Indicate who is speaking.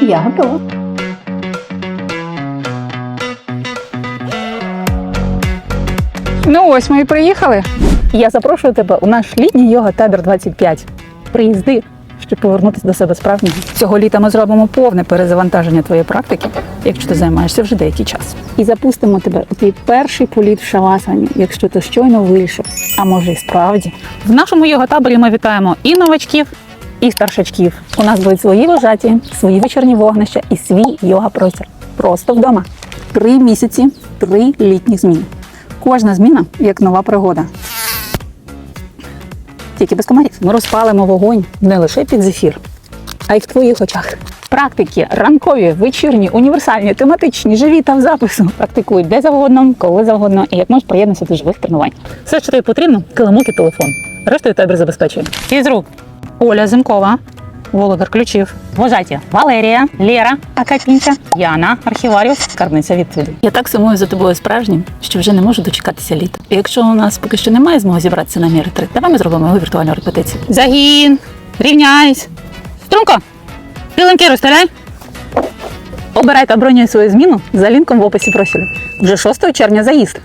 Speaker 1: Я готова.
Speaker 2: Ну ось ми і приїхали. Я запрошую тебе у наш літній йога табір 25. Приїзди, щоб повернутися до себе справжнього. Цього літа ми зробимо повне перезавантаження твоєї практики, якщо ти займаєшся вже деякий час. І запустимо тебе у твій перший політ в шавасані, якщо ти щойно вийшов. А може і справді. В нашому йога таборі ми вітаємо і новачків, і старшачків. У нас будуть свої вожаті, свої вечірні вогнища і свій йога простір. Просто вдома. Три місяці, три літні зміни. Кожна зміна як нова пригода. Тільки без комарів. Ми розпалимо вогонь не лише під зефір, а й в твоїх очах. Практики ранкові, вечірні, універсальні, тематичні, живі та в запису. Практикуй де завгодно, коли завгодно і як можеш приєднатися до живих тренувань. Все, що тобі потрібно, килимок і телефон. Рештою табір забезпечує. Фізрук. Оля Зимкова. Володар ключів, вожаті Валерія, Лєра, Акатінка, Яна, архіваріус, скарбниця відповідей. Я так сумую за тобою справжнім, що вже не можу дочекатися літа. І Якщо у нас поки що немає змоги зібратися на міри три, давай ми зробимо його віртуальну репетицію. Загін, рівняйсь, струнко, пілинки розстріляй. Обирай та бронюй свою зміну за лінком в описі профілю. Вже 6 червня заїзд.